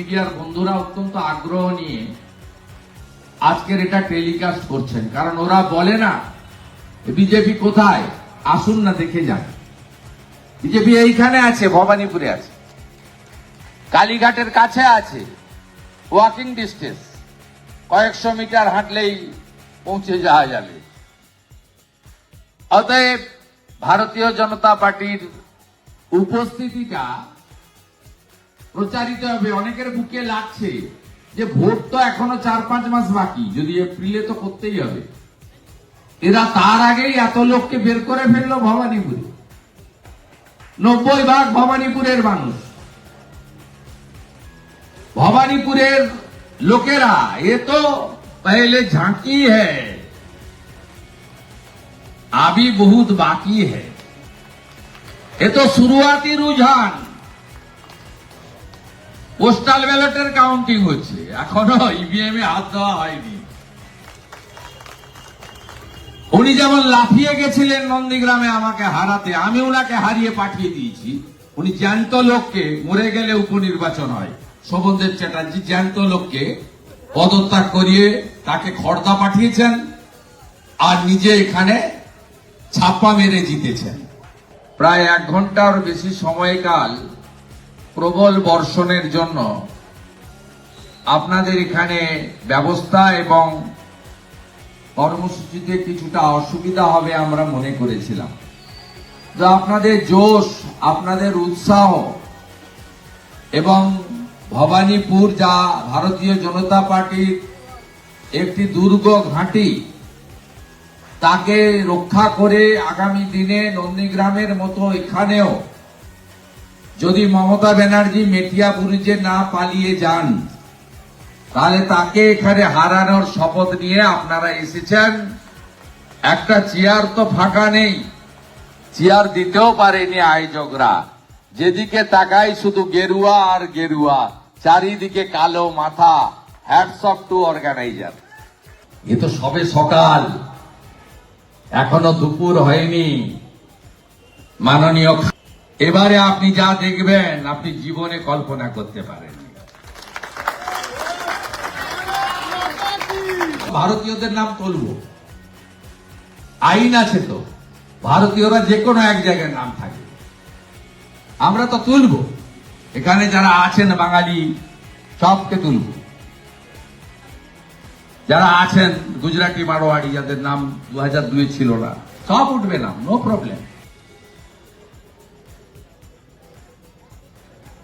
মিডিয়ার বন্ধুরা অত্যন্ত আগ্রহ নিয়ে আজকের এটা টেলিকাস্ট করছেন। কারণ ওরা বলে না বিজেপি কোথায়? আসুন না দেখে যান। বিজেপি এইখানে আছে, ভবানীপুরে আছে। কালীঘাটের কাছে আছে ওয়াকিং ডিস্টেন্স কয়েকশো মিটার হাঁটলেই পৌঁছে যাওয়া যাবে। অতএব ভারতীয় জনতা পার্টির উপস্থিতিটা প্রচারিত হবে অনেকের বুকে লাগছে যে ভোট তো এখনো চার পাঁচ মাস বাকি যদি এপ্রিলে তো করতেই হবে এরা তার আগেই এত লোককে বের করে ফেললো ভবানীপুরে নব্বই ভাগ ভবানীপুরের মানুষ ভবানীপুরের লোকেরা এ তো पहले झांकी है अभी बहुत बाकी है এ তো শুরুয়াতি রুঝান পোস্টাল ব্যালটের কাউন্টিং হচ্ছে। এখনও ইভিএম এ হাত দেওয়া হয়নি। উনি যেমন লাফিয়ে গেছিলেন নন্দীগ্রামে আমাকে হারাতে, আমি ওনাকে হারিয়ে পাঠিয়ে দিয়েছি। উনি জ্যান্ত লোককে মরে গেলে উপনির্বাচন হয়। শোভনদেব চ্যাটার্জি জ্যান্ত লোককে পদত্যাগ করিয়ে তাকে খর্দা পাঠিয়েছেন আর নিজে এখানে ছাপ্পা মেরে জিতেছেন। প্রায় এক ঘণ্টার বেশি সময়কাল প্রবল বর্ষণের জন্য আপনাদের এখানে ব্যবস্থা এবং কর্মসূচিতে কিছুটা অসুবিধা হবে আমরা মনে করেছিলাম। তো আপনাদের জোশ, আপনাদের উৎসাহ এবং ভবানীপুর যা ভারতীয় জনতা পার্টির একটি দুর্গ ঘাঁটি, তাকে রক্ষা করে আগামী দিনে নন্দীগ্রামের মতো এখানেও যদি মমতা ব্যানার্জি মেটিয়া বুরুজে না পালিয়ে যান, তাহলে তাকে এখানে হারানোর শপথ নিয়ে আপনারা এসেছেন। একটা চেয়ার তো ফাঁকা নেই, চেয়ার দিতেও পারেনি আয়োজকরা। যেদিকে তাকাই শুধু গেরুয়া আর গেরুয়া, চারিদিকে কালো মাথা হ্যাটস অফ টু অর্গানাইজার এ তো সবে সকাল, এখনও দুপুর হয়নি। মাননীয় এবারে আপনি যা দেখবেন, আপনি জীবনে কল্পনা করতে পারেন। ভারতীয়দের নাম তুলব আইন আছে তো। ভারতীয়রা যে কোনো এক জায়গায় নাম থাকে। আমরা তো তুলব। এখানে যারা আছেন বাঙালি, সবকে তুলব। যারা আছেন গুজরাটি মারোয়াড়ি, যাদের নাম দু হাজার দুই ছিল না, সব উঠবে নাম নো প্রবলেম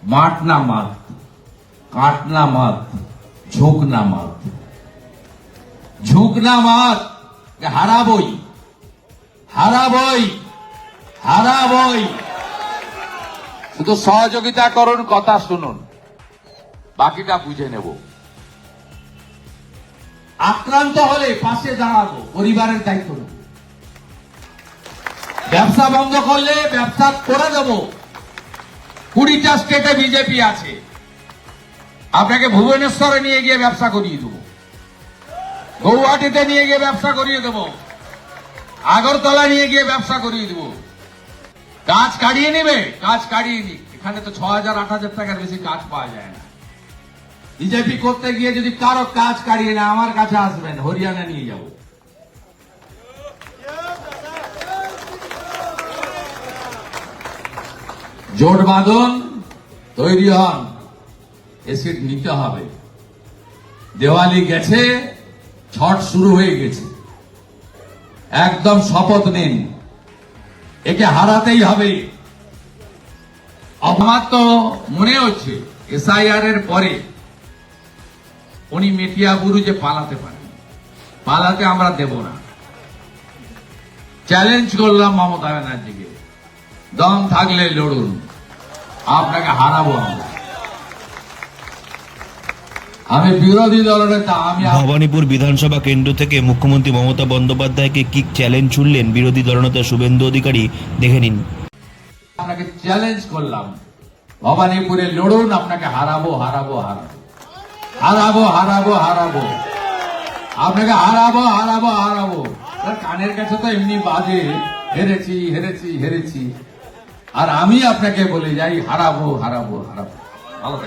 মাঠ না মাত কাট না মাত ঝোঁক না মাত ঝুঁক না মাত হারাবই হারাবই হারাবই। শুধু সহযোগিতা করুন কথা শুনুন, বাকিটা বুঝে নেব। আক্রান্ত হলে পাশে দাঁড়াবো, পরিবারের দায়িত্ব ব্যবসা বন্ধ করলে ব্যবসা করে দেব কুড়িটা স্টেটে বিজেপি আছে। আপনাকে ভুবনেশ্বরে নিয়ে গিয়ে ব্যবসা করিয়ে দেবো। গৌহাটিতে নিয়ে গিয়ে ব্যবসা করিয়ে দেবো। আগরতলা নিয়ে গিয়ে ব্যবসা করিয়ে দেবো। কাজ কাড়িয়ে নেবে কাজ কাড়িয়ে নি এখানে তো ছ হাজার আট হাজার টাকার বেশি কাজ পাওয়া যায় না। বিজেপি করতে গিয়ে যদি কারও কাজ কাড়িয়ে না আমার কাছে আসবেন, হরিয়ানা নিয়ে যাব। জোট বাঁধন, তৈরি হন এসিড নিতে হবে। দেওয়ালি গেছে, ছট শুরু হয়ে গেছে। একদম শপথ নিন। একে হারাতেই হবে। আমার তো মনে হচ্ছে এসআইআর এর পরে। উনি মেটিয়া বুরুজে পালাতে পারেন। পালাতে আমরা দেব না। চ্যালেঞ্জ করলাম মমতা ব্যানার্জিকে। দম থাকলে লড়ুন। আপনাকে হারাবো আমরা। আমি বিরোধী দলনেতা আমি ভবানীপুর বিধানসভা কেন্দ্র থেকে মুখ্যমন্ত্রী মমতা বন্দ্যোপাধ্যায়কে কি চ্যালেঞ্জ ছুড়লেন বিরোধী দলনেতা শুভেন্দু অধিকারী দেখে নিন। আপনাকে চ্যালেঞ্জ করলাম। ভবানীপুরে লড়ুন আপনাকে হারাবো হারাবো হারাবো। হারাবো হারাবো হারাবো। আপনাকে হারাবো হারাবো হারাবো। কানের কাছে তো এমনি বাজে হেরেছি হেরেছি হেরেছি। আর আমি আপনাকে বলে যাই হারাবো হারাবো হারাবো। ভালো